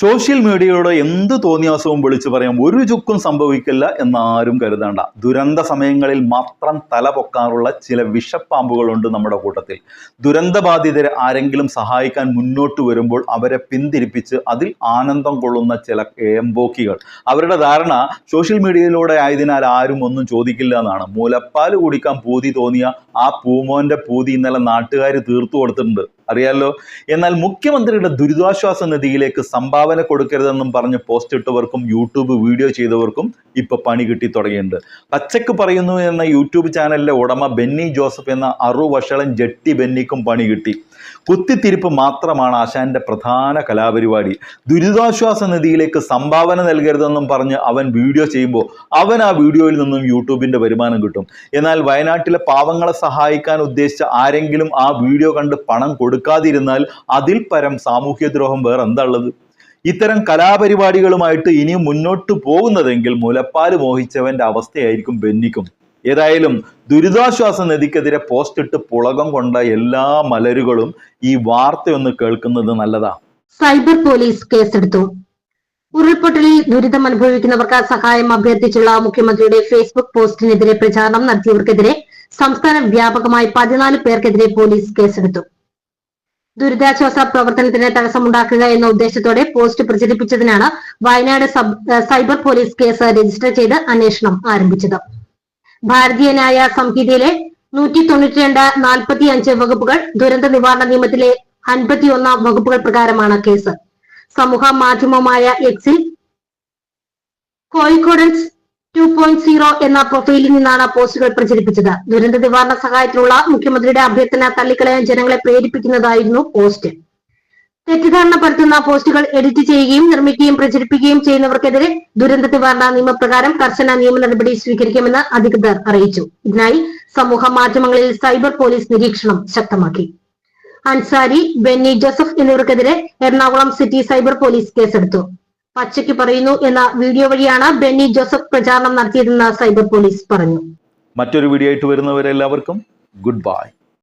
Social മീഡിയയോട് എന്ത് തോന്നിയാസവും വിളിച്ചു പറയാം ഒരു ചുക്കും സംഭവിക്കില്ല എന്നാരും കരുതേണ്ട. ദുരന്ത സമയങ്ങളിൽ മാത്രം തല പൊക്കാറുള്ള ചില വിഷപ്പാമ്പുകളുണ്ട് നമ്മുടെ കൂട്ടത്തിൽ. ദുരന്തബാധിതരെ ആരെങ്കിലും സഹായിക്കാൻ മുന്നോട്ട് വരുമ്പോൾ അവരെ പിന്തിരിപ്പിച്ച് അതിൽ ആനന്ദം കൊള്ളുന്ന ചില എംബോക്കികൾ അവരുടെ ധാരണ സോഷ്യൽ മീഡിയയിലൂടെ ആയതിനാൽ ആരും ഒന്നും ചോദിക്കില്ല എന്നാണ്. മുലപ്പാൽ കുടിക്കാൻ പൂതി തോന്നിയ ആ പൂമോന്റെ പൂതി ഇന്നലെ നാട്ടുകാർ തീർത്തു കൊടുത്തിട്ടുണ്ട്. അറിയാലോ? എന്നാൽ മുഖ്യമന്ത്രിയുടെ ദുരിതാശ്വാസ നിധിയിലേക്ക് സംഭാവന കൊടുക്കരുതെന്നും പറഞ്ഞ് പോസ്റ്റ് ഇട്ടവർക്കും യൂട്യൂബ് വീഡിയോ ചെയ്തവർക്കും ഇപ്പൊ പണി കിട്ടി തുടങ്ങിയിട്ടുണ്ട്. പച്ചക്ക് പറയുന്നു എന്ന യൂട്യൂബ് ചാനലിലെ ഉടമ ബെന്നി ജോസഫ് എന്ന അറു വഷളൻ ജട്ടി ബെന്നിക്കും പണി കിട്ടി. കുത്തിത്തിരിപ്പ് മാത്രമാണ് ആശാന്റെ പ്രധാന കലാപരിപാടി. ദുരിതാശ്വാസ നിധിയിലേക്ക് സംഭാവന നൽകരുതെന്നും പറഞ്ഞ് അവൻ വീഡിയോ ചെയ്യുമ്പോൾ അവൻ ആ വീഡിയോയിൽ നിന്നും യൂട്യൂബിന്റെ വരുമാനം കിട്ടും. എന്നാൽ വയനാട്ടിലെ പാവങ്ങളെ സഹായിക്കാൻ ഉദ്ദേശിച്ച ആരെങ്കിലും ആ വീഡിയോ കണ്ട് പണം കൊടുക്കാതിരുന്നാൽ അതിൽ പരം സാമൂഹ്യദ്രോഹം വേറെ എന്താ ഉള്ളത്? ഇത്തരം കലാപരിപാടികളുമായിട്ട് ഇനിയും മുന്നോട്ട് പോകുന്നതെങ്കിൽ മുലപ്പാൽ മോഹിച്ചവന്റെ അവസ്ഥയായിരിക്കും ബെന്നിക്കും. ഏതായാലും ദുരിതാശ്വാസ നിധിക്കെതിരെ പോസ്റ്റ് ഇട്ട് പുളകം കൊണ്ട എല്ലാ മലരുകളും ഈ വാർത്തയൊന്ന് കേൾക്കുന്നത് നല്ലതാ. സൈബർ പോലീസ് കേസെടുത്തു. ഉരുൾപൊട്ടലിൽ ദുരിതം അനുഭവിക്കുന്നവർക്ക് സഹായം അഭ്യർത്ഥിച്ചുള്ള മുഖ്യമന്ത്രിയുടെ ഫേസ്ബുക്ക് പോസ്റ്റിനെതിരെ പ്രചാരണം നടത്തിയവർക്കെതിരെ സംസ്ഥാന വ്യാപകമായി പതിനാല് പേർക്കെതിരെ പോലീസ് കേസെടുത്തു. ദുരിതാശ്വാസ പ്രവർത്തനത്തിന് തടസ്സമുണ്ടാക്കുക എന്ന ഉദ്ദേശത്തോടെ post പ്രചരിപ്പിച്ചതിനാണ് Wayanad cyber police case register ചെയ്ത് അന്വേഷണം ആരംഭിച്ചത്. ഭാരതീയ ന്യായ സംഹിതയിലെ നൂറ്റി തൊണ്ണൂറ്റി രണ്ട് നാൽപ്പത്തി അഞ്ച് വകുപ്പുകൾ ദുരന്ത നിവാരണ നിയമത്തിലെ അൻപത്തി ഒന്നാം വകുപ്പുകൾ പ്രകാരമാണ് കേസ്. സമൂഹ മാധ്യമമായ എക്സിൽ കോഴിക്കോടൻസ് ടു പോയിന്റ് സീറോ എന്ന പ്രൊഫൈലിൽ നിന്നാണ് പോസ്റ്റുകൾ പ്രചരിപ്പിച്ചത്. ദുരന്ത നിവാരണ സഹായത്തിനുള്ള മുഖ്യമന്ത്രിയുടെ അഭ്യർത്ഥന തള്ളിക്കളയാൻ ജനങ്ങളെ പ്രേരിപ്പിക്കുന്നതായിരുന്നു പോസ്റ്റ്. തെറ്റിദ്ധാരണ പരത്തുന്ന പോസ്റ്റുകൾ എഡിറ്റ് ചെയ്യുകയും നിർമ്മിക്കുകയും പ്രചരിപ്പിക്കുകയും ചെയ്യുന്നവർക്കെതിരെ ദുരന്ത നിവാരണ നിയമപ്രകാരം കർശന നിയമ നടപടി സ്വീകരിക്കുമെന്ന് അധികൃതർ അറിയിച്ചു. ഇതിനായി സമൂഹ മാധ്യമങ്ങളിൽ സൈബർ പോലീസ് നിരീക്ഷണം ശക്തമാക്കി. അൻസാരി ബെന്നി ജോസഫ് എന്നിവർക്കെതിരെ എറണാകുളം സിറ്റി സൈബർ പോലീസ് കേസെടുത്തു. പച്ചയ്ക്ക് പറയുന്നു എന്ന വീഡിയോ വഴിയാണ് ബെന്നി ജോസഫ് പ്രചാരണം നടത്തിയതെന്ന് സൈബർ പോലീസ് പറഞ്ഞു. മറ്റൊരു വീഡിയോ ആയിട്ട് വരുന്നവരെല്ലാവർക്കും ഗുഡ് ബൈ.